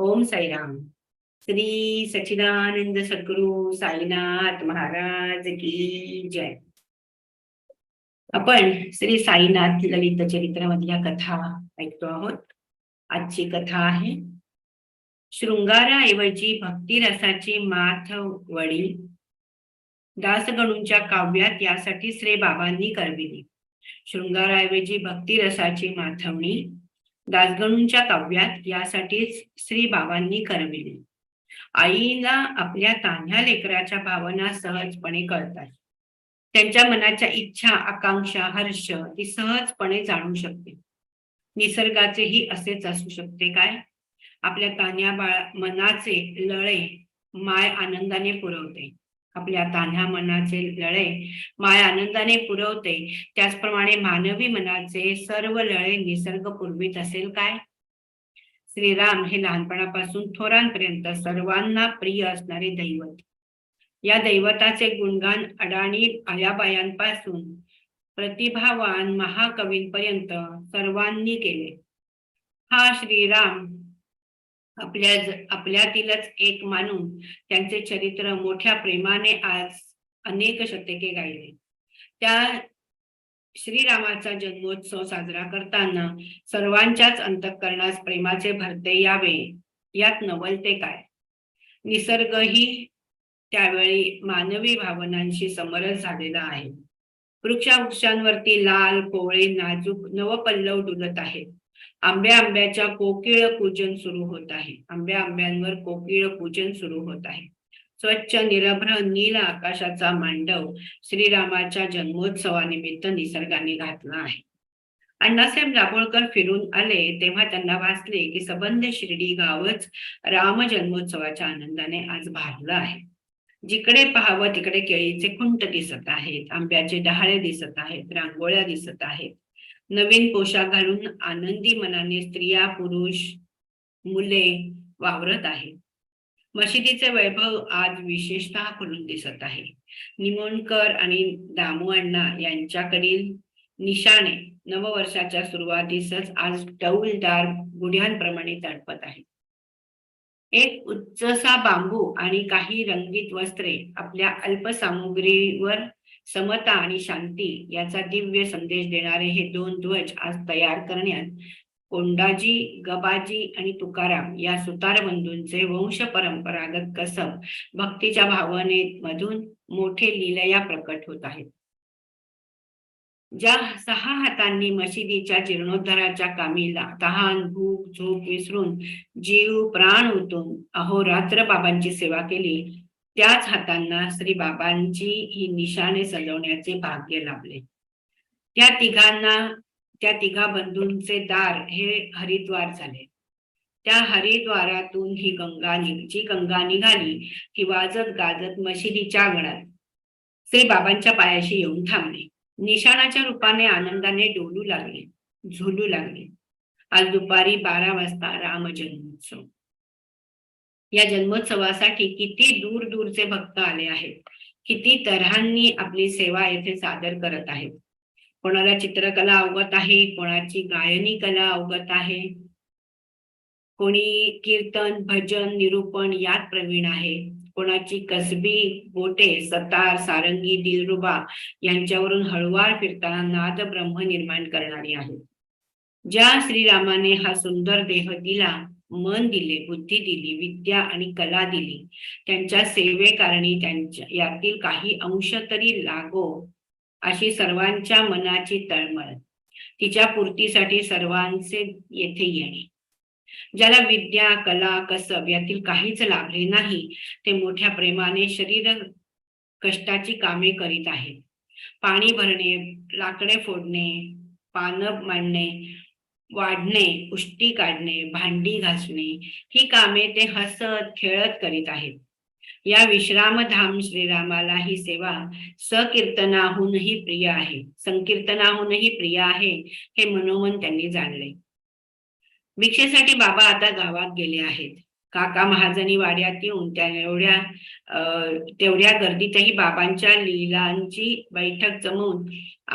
ओम साईराम. श्री सच्चिदानंद सद्गुरु साईनाथ महाराज की जय. आपण श्री साईनाथ ललित चरित्रामधल्या कथा ऐकतो आहोत. आजची कथा आहे शृंगाराऐवजी भक्तिरसाची माथ वडी दासगणूंच्या काव्यात यासाठी श्री बाबांनी करविली. शृंगाराऐवजी भक्तिरसाची माथवणी दासगणूंच्या काव्यात यासाठीच श्री बाबांनी करविले. आईला आपल्या तान्ह्या लेकराच्या भावना सहजपणे कळतात. त्यांच्या मनाच्या इच्छा आकांक्षा हर्ष ती सहजपणे जाणू शकते. निसर्गाचेही असेच असू शकते काय? आपल्या तान्ह्या बाळा मनाचे लळे माय आनंदाने पुरवते. आपल्या तान्ह्या मनाचे लळे माय आनंदाने पुरवते. त्याचप्रमाणे मानवी मनाचे सर्व लळे निसर्ग पुरवीत असेल काय? श्रीराम हे लहानपणापासून थोरांपर्यंत सर्वांना प्रिय असणारे दैवत. या दैवताचे गुणगान अडाणी आयाबायांपासून प्रतिभावान महाकवींपर्यंत सर्वांनी केले. हा श्रीराम आपल्या आपल्यातीलच एक मानून त्यांचे चरित्र मोठ्या प्रेमाने आज अनेक शतके गायले. त्या श्रीरामाचा जन्मोत्सव साजरा करताना सर्वांच्याच अंतःकरणास प्रेमाचे भरते यावे यात नवलते काय? निसर्गही त्यावेळी मानवी भावनांशी समरस झालेला आहे. वृक्षावृक्षांवरती लाल कोवळे नाजूक नवपल्लव डुलत आहेत. आंब्या आंब्याच्या कोकिळ पूजन सुरू होत आहे. आंब्या आंब्यांवर कोकिळ पूजन सुरू होत आहे. स्वच्छ निरभ्र नील आकाशाचा मांडव श्रीरामाच्या जन्मोत्सवानिमित्त निसर्गाने घातला आहे. अण्णासाहेब दाभोळकर फिरून आले तेव्हा त्यांना वाचले की सबंध शिर्डी गावच राम जन्मोत्सवाच्या आनंदाने आज भारलं आहे. जिकडे पाहावं तिकडे केळीचे खुंट दिसत आहेत आंब्याचे डहाळे दिसत आहेत रांगोळ्या दिसत आहेत. नवीन पोशाख घालून आनंदी मनाने स्त्रिया पुरुष मुले वावरत आहेत. मशिदीचे वैभव आज विशेषतः खुलून दिसत आहे. निमोणकर आणि दामू अण्णा यांच्याकडील निशाणे नववर्षाच्या सुरुवातीसच आज टौलदार गुढ्यांप्रमाणे तडपत आहे एक उच्चसा बांबू आणि काही रंगीत वस्त्रे आपल्या अल्पसामुग्रीवर समता आणि शांती याचा दिव्य संदेश देणारे हे दोन ध्वज आज तयार करण्यात कोंडाजी गबाजी आणि तुकाराम या सुतार बंधूंचे वंश परंपरागत कसब भक्तीच्या भावने मधून मोठे लिलया प्रकट होत आहेत. ज्या सहा हातांनी मशिदीच्या जीर्णोद्धाराच्या कामीला तहान भूक झोप विसरून जीव प्राण ओतून अहोरात्र बाबांची सेवा केली त्याच हातांना श्री बाबांची ही निशाणे सजवण्याचे भाग्य लाभले. त्या तिघांना त्या तिघा बंधूंचे दार हे हरिद्वार झाले. त्या हरिद्वारातून ही गंगा जी गंगा निघाली की वाजत गाजत मशिदीच्या अंगणात. श्री बाबांच्या पायाशी येऊन थांबले. निशाणाच्या रूपाने आनंदाने डोलू लागले झुलू लागले. आज दुपारी बारा वाजता रामजन्मोत्सव. या जन्मोत्सवासाठी किती दूर दूरचे भक्त आले आहेत. किती तऱ्हांनी आपली सेवा येथे सादर करत आहेत. कोणाला चित्रकला अवगत आहे कोणाची गायनी कला अवगत आहे. कोणी कीर्तन भजन निरूपण यात प्रवीण आहे. कोणाची कसबी बोटे सतार सारंगी दिलरुबा यांच्यावरून हळवार फिरताना नाद ब्रह्म निर्माण करणारी आहे ज्या श्रीरामाने हा सुंदर देह दिला मन दिले बुद्धी दिली विद्या आणि कला दिली. त्यांच्या सेवेकारणी त्यांच्या यातील काही अंश तरी लागो अशी सर्वांच्या मनाची तळमळ. तिच्या पूर्तीसाठी सर्वांचे येथे येणे. ज्याला विद्या कला कसब यातील काहीच लाभले नाही ते मोठ्या प्रेमाने शरीर कष्टाची कामे करीत आहेत. पाणी भरणे लाकडे फोडणे पानं मांडणे वाढणे पुष्टी काढणे भांडी घासणे ही कामे ते हसत खेळत करीत आहेत. या विश्रामधाम श्रीरामाला ही सेवा सकीर्तनाहूनही प्रिय आहे. संकीर्तनाहूनही प्रिय आहे हे मनोमन त्यांनी जाणले. भिक्षेसाठी बाबा आता गावात गेले आहेत. काका महाजनी वाड्यात येऊन त्या एवढ्या तेवढ्या गर्दीतही बाबांच्या लीलांची बैठक जमवून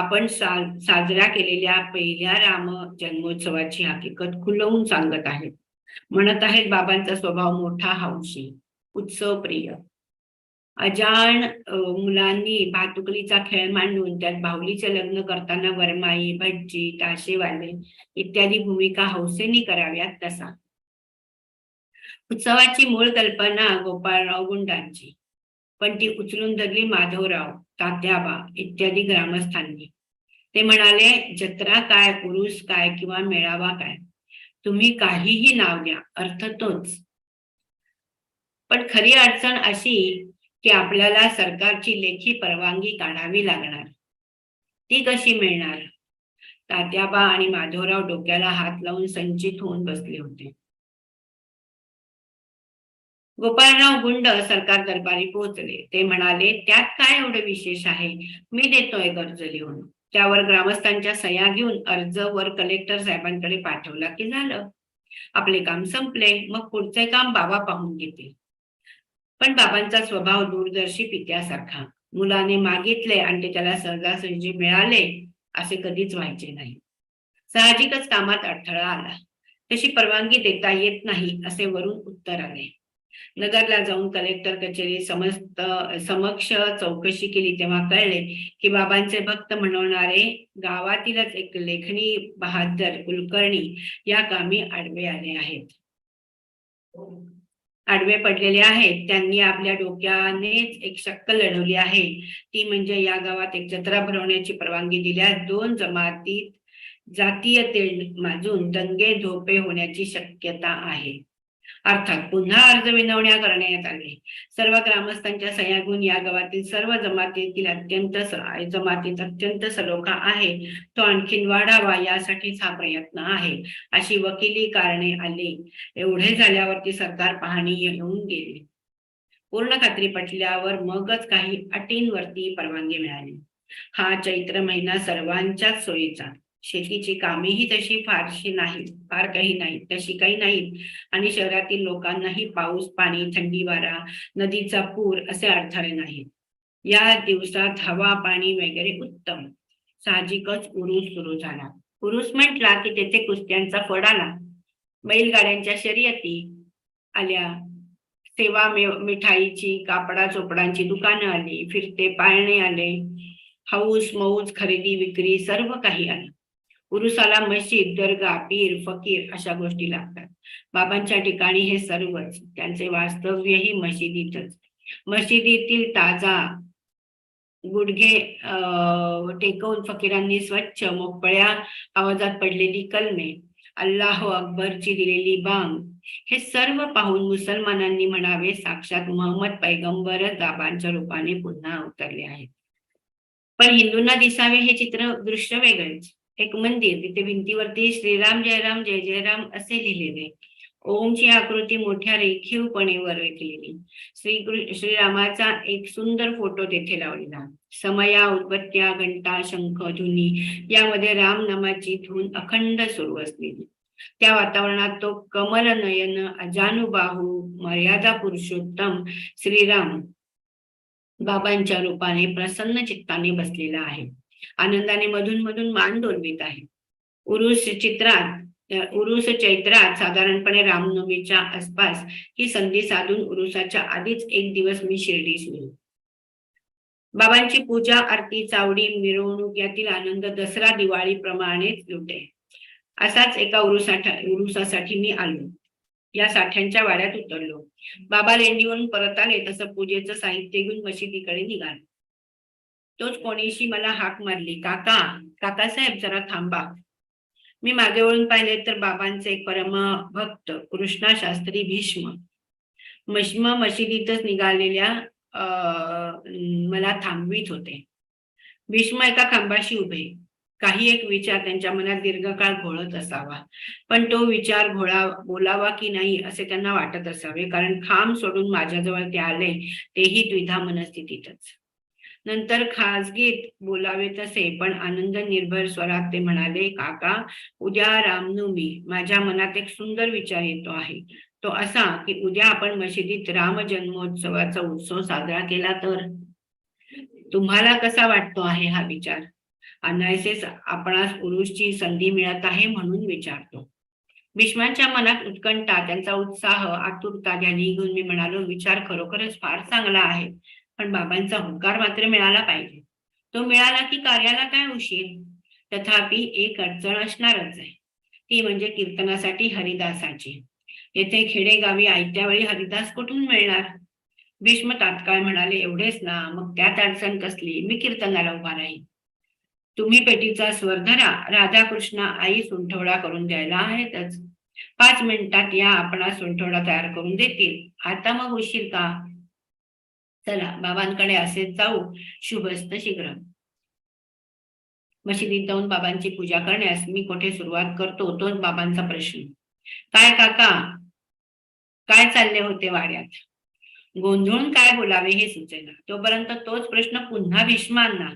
आपण सा साजरा केलेल्या पहिल्या राम जन्मोत्सवाची हकीकत खुलवून सांगत आहेत. म्हणत आहेत बाबांचा स्वभाव मोठा हौशी उत्सव प्रिय अजाण मुलांनी भातुकलीचा खेळ मांडून त्यात बाहुलीचे लग्न करताना वरमाई भटजी ताशेवाले इत्यादी भूमिका हौसेनी कराव्यात तसा. उत्सवाची मूळ कल्पना गोपाळराव गुंडांची. पण ती उचलून धरली माधवराव तात्याबा इत्यादी ग्रामस्थांनी. ते म्हणाले जत्रा काय उरुस काय किंवा मेळावा काय? तुम्ही काहीही नाव द्या अर्थ तोच. पण खरी अडचण अशी की आपल्याला सरकारची लेखी परवानगी काढावी लागणार. ती कशी मिळणार? तात्याबा आणि माधवराव डोक्याला हात लावून संचित होऊन बसले होते. गोपाळराव गुंड सरकार दरबारी पोहोचले. ते म्हणाले त्यात काय एवढं विशेष आहे? मी देतोय कर्ज लिहून. त्यावर ग्रामस्थांच्या सह्या घेऊन अर्ज वर कलेक्टर साहेबांकडे पाठवला की झालं. आपले काम संपले. मग पुढचे काम बाबा पाहून घेतील. पण बाबांचा स्वभाव दूरदर्शी पित्यासारखा. मुलाने मागितले आणि ते त्याला सहजासहजी मिळाले असे कधीच व्हायचे नाही. साहजिकच कामात अडथळा आला. तशी परवानगी देता येत नाही असे वरून उत्तर आले. नगरला जाऊन कलेक्टर कचेरी समस्त समक्ष चौकशी केली तेव्हा कळले की बाबांचे भक्त म्हणवणारे गावातीलच एक लेखणी बहादर कुलकर्णी या कामी आडवे आले आहेत. आडवे पडलेले आहेत. त्यांनी आपल्या डोक्यानेच एक शक्कल लढवली आहे. ती म्हणजे या गावात एक जत्रा भरवण्याची परवानगी दिल्यास दोन जमातीत जातीय तेल माजून दंगे धोपे होण्याची शक्यता आहे. अर्थात पुन्हा अर्ज विनवण्या करण्यात आले. सर्व ग्रामस्थांच्या सह्यागून या गावातील सर्व जमातीतील अत्यंत जमातीत अत्यंत सलोखा आहे. तो आणखीन वाढावा यासाठीच हा प्रयत्न आहे. अशी वकिली कारणे आली. एवढे झाल्यावरती सरकार पाहणी येऊन गेली. पूर्ण खात्री पटल्यावर मगच काही अटींवरती परवानगी मिळाली. हा चैत्र महिना सर्वांच्याच सोयीचा. शेतीची कामेही तशी फारशी नाही फार काही नाही तशी काही नाहीत. आणि शहरातील लोकांनाही पाऊस पाणी थंडी वारा नदीचा पूर असे अडथळे नाहीत. या दिवसात हवा पाणी वगैरे उत्तम. साहजिकच उरूस सुरू झाला. उरूस म्हटला की तेथे कुस्त्यांचा फड आला. बैलगाड्यांच्या शर्यती आल्या. सेवा मिठाईची कापडा चोपडांची दुकानं आली फिरते पाळणे आले. हौस मौज खरेदी विक्री सर्व काही आलं. पुरुषाला मशीद दर्गा पीर फकीर अशा गोष्टी लागतात. बाबांच्या ठिकाणी हे सर्वच त्यांचे वास्तव्यही मशिदीतच. मशिदीतील ताजा गुडघे अं, टेकवून फकीरांनी स्वच्छ मोकळ्या आवाजात पडलेली कलमे अल्लाह अकबरची दिलेली बांग हे सर्व पाहून मुसलमानांनी म्हणावे साक्षात मोहम्मद पैगंबरच बाबांच्या रूपाने पुन्हा अवतरले आहेत. पण हिंदूंना दिसावे हे चित्र दृश्य वेगळेच. एक मंदिर तिथे भिंतीवरती श्रीराम जयराम जय जयराम असे लिहिलेले. ओमची आकृती मोठ्या रेखीवपणे वर केलेली. श्री श्रीरामाचा एक सुंदर फोटो तेथे लावलेला. समया उदबत्त्या घंटा शंख धुनी यामध्ये रामनामाची धून अखंड सुरू असलेली. त्या वातावरणात तो कमल नयन अजानुबाहू मर्यादा पुरुषोत्तम श्रीराम बाबांच्या रूपाने प्रसन्न चित्ताने बसलेला आहे. आनंदाने मधून मधून मान डोलवित आहे. उरुस चित्रात उरुष उरुस चैत्रात साधारणपणे रामनवमीच्या आसपास ही संधी साधून उरुसाच्या आधीच एक दिवस मी शिर्डीस गेलो बाबांची पूजा आरती चावडी मिरवणूक यातील आनंद दसरा दिवाळी प्रमाणेच लुटे. असाच एका उरुसाठा उरुसासाठी मी आलो. या साठ्यांच्या वाड्यात उतरलो. बाबा लेंडीवरून परत आले तसं पूजेचं साहित्य घेऊन मशिदीकडे निघालो. तोच कोणीशी मला हाक मारली. काका काकासाहेब जरा थांबा. मी मागे वळून पाहिले तर बाबांचे एक परम भक्त कृष्णा शास्त्री भीष्म. मश्म मशिदीतच निघालेल्या मला थांबवित होते. भीष्म एका खांबाशी उभे. काही एक विचार त्यांच्या मनात दीर्घकाळ घोळत असावा. पण तो विचार घोळा बोलावा की नाही असे त्यांना वाटत असावे. कारण खांब सोडून माझ्याजवळ ते आले तेही द्विधा मनस्थितीतच. नंतर खासगीत बोलावे तसे पण आनंद निर्भर स्वरात ते म्हणाले काका उद्या रामनवमी. माझ्या मनात एक सुंदर विचार येतो आहे. तो असा की उद्या आपण मशिदीत राम जन्मोत्सवाचा उत्सव साजरा केला तर? तुम्हाला कसा वाटतो आहे हा विचार? अनायसेच आपणास पुरुषची संधी मिळत आहे म्हणून विचारतो. भीष्मांच्या मनात उत्कंठा त्यांचा उत्साह आतुरता घ्या निघून मी म्हणालो विचार खरोखरच फार चांगला आहे. पण बाबांचा हुंकार मात्र मिळाला पाहिजे. तो मिळाला की कार्याला काय उशीर? तथापि एक अडचण असणारच आहे. ती म्हणजे कीर्तनासाठी हरिदासाची. येथे खेडेगावी आयत्या वेळी हरिदास कुठून मिळणार? भीष्म तात्काळ म्हणाले एवढेच ना मग त्यात अडचण कसली? मी कीर्तनाला उभा राहील तुम्ही पेटीचा स्वर धरा राधाकृष्ण आई सुंठवडा करून द्यायला आहेतच. पाच मिनिटात या आपणा सुंठवडा तयार करून देतील. आता मग उशीर का? चला बाबांकडे असे जाऊ शुभस्त शीघ्र. मशिदीत जाऊन बाबांची पूजा करण्यास मी कोठे सुरुवात करतो तोच बाबांचा प्रश्न. काय काका? काय चालले होते वाड्यात? गोंधळून काय बोलावे हे सुचेना. तोपर्यंत तोच प्रश्न पुन्हा भीष्मांना.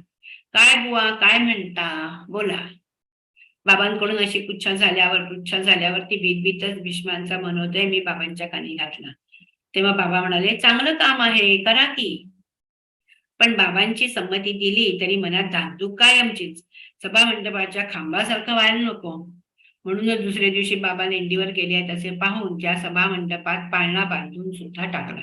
काय बुवा काय म्हणता? बोला. बाबांकडून अशी पुच्छा झाल्यावर पुच्छा झाल्यावर ती भीत भीष्मांचा मनोदय मी बाबांच्या कानी घातला. तेव्हा बाबा म्हणाले चांगलं काम आहे करा की. पण बाबांची संमती दिली तरी मनात धाकधूक कायमचीच. सभा मंडपाच्या खांबासारखं व्हायला नको. म्हणूनच दुसऱ्या दिवशी बाबा लेंडीवर गेले आहेत असे पाहून त्या सभा मंडपात पाळणा बांधून सुद्धा टाकला.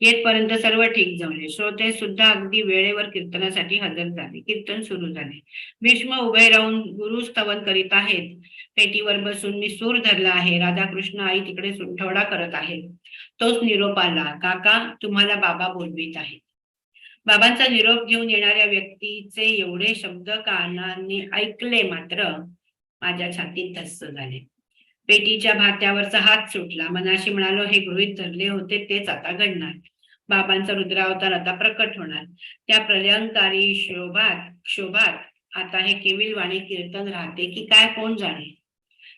येतपर्यंत सर्व ठीक जमले श्रोते सुद्धा अगदी वेळेवर कीर्तनासाठी हजर झाले. कीर्तन सुरू झाले. भीष्म उभे राहून गुरु स्तवन करीत आहेत. पेटीवर बसून मी सूर धरला आहे. राधाकृष्ण आई तिकडे सुंठवडा करत आहेत. तोच निरोप आला. काका तुम्हाला बाबा बोलवीत आहेत. बाबांचा निरोप घेऊन येणाऱ्या व्यक्तीचे एवढे शब्द कानाने ऐकले मात्र माझ्या छातीत धस्स झाले. पेटीच्या भात्यावरचा हात सुटला. मनाशी म्हणालो हे गृहित धरले होते तेच आता घडणार. बाबांचा रुद्रावतार आता प्रकट होणार. त्या प्रलयंकारी शोभात शोभात आता हे केविल वाणी कीर्तन राहते की काय कोण जाणे?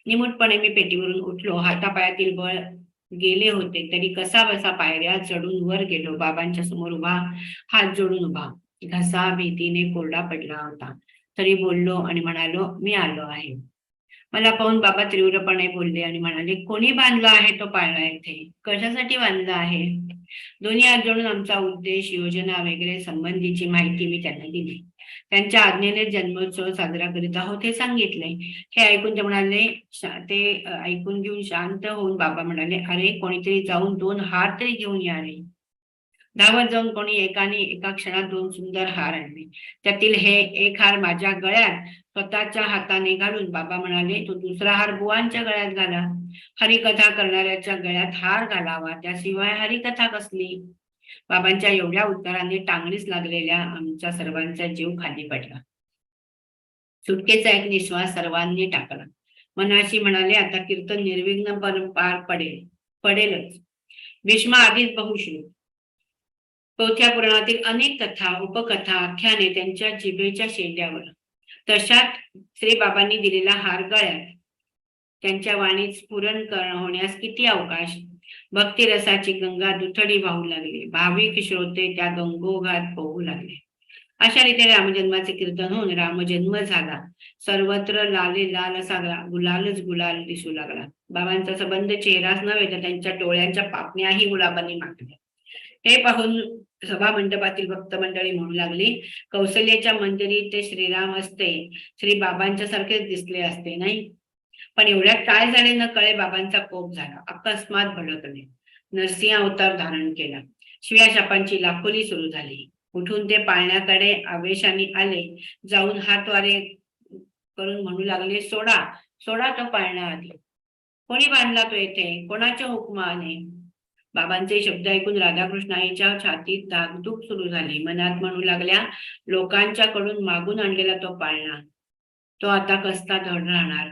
निमूटपणे मी पेटीवरून उठलो. हातापायातील बळ गेले होते. तरी कसा बसा पायऱ्या चढून वर गेलो. बाबांच्या समोर उभा हात जोडून उभा. घसा भीतीने कोरडा पडला होता. तरी बोललो आणि म्हणालो मी आलो आहे. मला पाहून बाबा तीव्रपणे बोलले आणि म्हणाले कोणी बांधला आहे तो पाळणा येथे कशासाठी बांधला आहे? दोन्ही हात जोडून आमचा उद्देश योजना वगैरे संबंधीची माहिती मी त्यांना दिली. त्यांच्या आज्ञेने जन्मोत्सव साजरा करीत आहोत हे सांगितले. हे ऐकून ते म्हणाले ते ऐकून घेऊन शांत होऊन बाबा म्हणाले अरे कोणीतरी जाऊन दोन हार तरी घेऊन या रे. धावत जाऊन कोणी एकाने एका क्षणात दोन सुंदर हार आणले. त्यातील हे एक हार माझ्या गळ्यात स्वतःच्या हाताने घालून बाबा म्हणाले तो दुसरा हार बुवांच्या गळ्यात घाला. हरिकथा करणाऱ्याच्या गळ्यात हार घालावा. त्याशिवाय हरिकथा कसली? बाबांच्या एवढ्या उत्तराने टांगणीच लागलेल्या आमच्या सर्वांचा जीव खाली पडला. सुटकेचा एक निश्वास सर्वांनी टाकला. मनाशी म्हणाले आता कीर्तन निर्विघ्न पार पडेल पडेलच. भीष्म आधीच बहुश्रुत चौथ्या पुराणातील अनेक कथा उपकथा आख्याने त्यांच्या जिभेच्या शेंड्यावर. तशात श्री बाबांनी दिलेला हार गळ्यात. त्यांच्या वाणीत स्फुरण होण्यास किती अवकाश? भक्तिरसाची गंगा दुथडी वाहू लागली. भाविक श्रोते त्या गंगोघात पोहू लागले. अशा रीतीने रामजन्माचे कीर्तन होऊन रामजन्म झाला. सर्वत्र लाले लाल असा गुलालच गुलाल दिसू लागला. बाबांचा संबंध चेहराच नव्हे तर त्यांच्या डोळ्यांच्या पापण्याही गुलाबांनी मागल्या. हे पाहून सभा मंडपातील भक्त मंडळी म्हणू लागली. कौशल्याच्या मंदिरी ते श्रीराम असते. श्री बाबांच्या सारखेच दिसले असते नाही? पण एवढ्यात काय झाले न कळे बाबांचा कोप झाला. अकस्मात भडकले. नरसिंह अवतार धारण केला. शिव्या शापांची लाखोली सुरू झाली. उठून ते पाळण्याकडे आवेशाने आले. जाऊन हातवारे करून म्हणू लागले सोडा सोडा तो पाळणा आधी कोणी बांधला तो येथे? कोणाच्या हुकमाने? बाबांचे शब्द ऐकून राधाकृष्णाईच्या छातीत धाकधूक सुरू झाली. मनात म्हणू लागल्या लोकांच्या कडून मागून आणलेला तो पाळणा. तो आता कसता धड राहणार?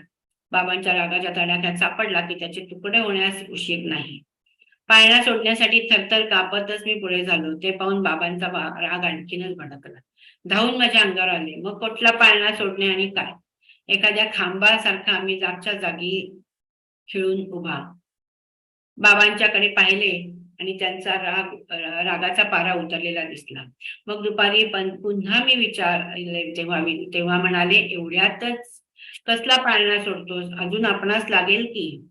बाबांच्या रागाच्या तडाख्यात सापडला की त्याचे तुकडे होण्यास उशीर नाही. पाळणा सोडण्यासाठी थरथर कापतच मी पुढे झालो. ते पाहून बाबांचा राग आणखीनच भडकला. धावून माझ्या अंगावर आले. मग कुठला पाळणा सोडणे आणि काय? एखाद्या खांबासारखा आम्ही जागच्या जागी खिळून उभा. बाबांच्याकडे पाहिले आणि त्यांचा राग रागाचा पारा उतरलेला दिसला. मग दुपारी पण पुन्हा मी विचार तेव्हा तेव्हा म्हणाले एवढ्यातच कसला पाळणा सोडतोस? अजून आपणास लागेल की?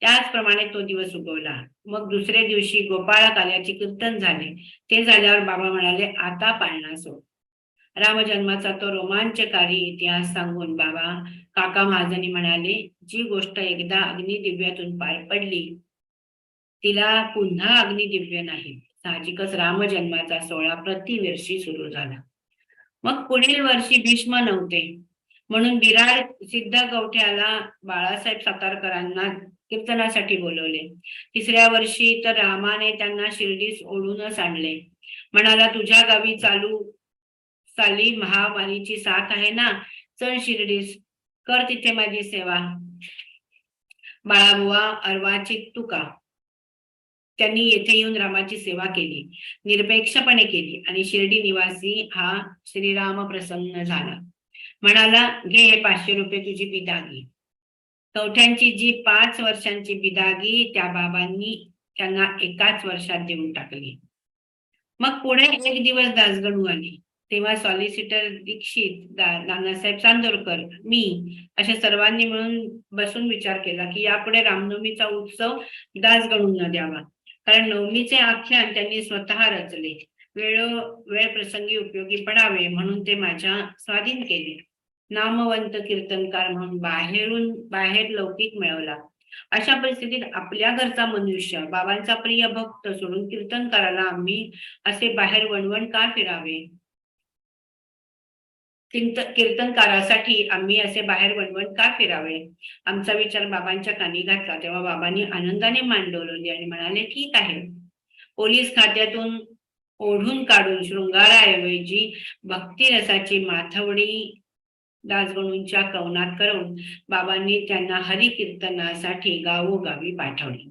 त्याचप्रमाणे तो दिवस उगवला. मग दुसऱ्या दिवशी गोपाळा काल्याचे कीर्तन झाले. ते झाल्यावर बाबा म्हणाले आता पाळणा सोड. रामजन्माचा तो रोमांचकारी इतिहास सांगून बाबा काका महाजनी म्हणाले जी गोष्ट एकदा अग्निदिव्यातून पार पडली तिला पुन्हा अग्निदिव्य नाही. साहजिकच रामजन्माचा सोहळा प्रतिवर्षी सुरू झाला. मग पुढील वर्षी भीष्म नव्हते. म्हणून विरार सिद्ध गवठ्याला बाळासाहेब सातारकरांना कीर्तनासाठी बोलवले. तिसऱ्या वर्षी तर रामाने त्यांना शिर्डीस ओढूनच आणले. म्हणाला तुझ्या गावी चालू चाली महामारीची साथ आहे ना? चल शिर्डीस कर तिथे माझी सेवा. बाळाबुवा अर्वाची तुका त्यांनी येथे येऊन रामाची सेवा केली निरपेक्षपणे केली आणि शिर्डी निवासी हा श्रीराम प्रसन्न झाला. म्हणाला घे हे पाचशे रुपये तुझी बिदागी कवठ्यांची जी पाच वर्षांची बिदागी त्या बाबांनी त्यांना एकाच वर्षात देऊन टाकली. मग पुढे एक दिवस दासगणू आली. तेव्हा सॉलिसिटर दीक्षित नानासाहेब चांदोरकर मी अशा सर्वांनी मिळून बसून विचार केला की यापुढे रामनवमीचा उत्सव दासगणूंना द्यावा. कारण नवमीचे आख्यान त्यांनी स्वतः रचले. वेळ वेळ प्रसंगी उपयोगी पडावे म्हणून ते माझ्या स्वाधीन केले. नामवंत कीर्तनकार म्हणून बाहेरून बाहेर लौकिक मिळवला. अशा परिस्थितीत आपल्या घरचा मनुष्य बाबांचा प्रिय भक्त सोडून कीर्तनकाराला आम्ही असे बाहेर वणवण का फिरावे? कीर्तनकारासाठी आम्ही असे बाहेर वणवण का फिरावे? आमचा विचार बाबांच्या कानी घातला तेव्हा बाबांनी आनंदाने मान डोलवली आणि म्हणाले ठीक आहे. पोलीस खात्यातून ओढून काढून शृंगाराऐवजी भक्तिरसाची माथवडी दासगणूंच्या कवनात करून बाबांनी त्यांना हरिकीर्तनासाठी गावोगावी पाठवले.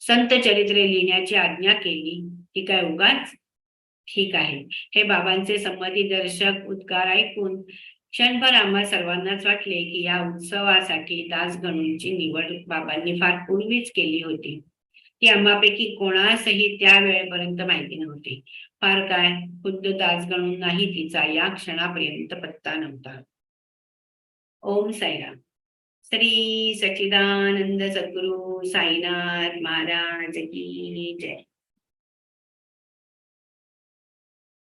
संत चरित्रे लिहिण्याची आज्ञा केली. ती काय उगाच ठीक आहे. हे बाबांचे संमती दर्शक उद्गार ऐकून क्षणभर आम्हा सर्वांनाच वाटले की या उत्सवासाठी दासगणूंची निवड बाबांनी फार पूर्वीच केली होती. ती आम्हापैकी कोणासही त्या वेळेपर्यंत माहिती नव्हती. फार काय? खुद्द दासगणूंनाही तिचा या क्षणापर्यंत पत्ता नव्हता. ओम साईराम. श्री सच्चिदानंद सद्गुरु साईनाथ महाराज की जय.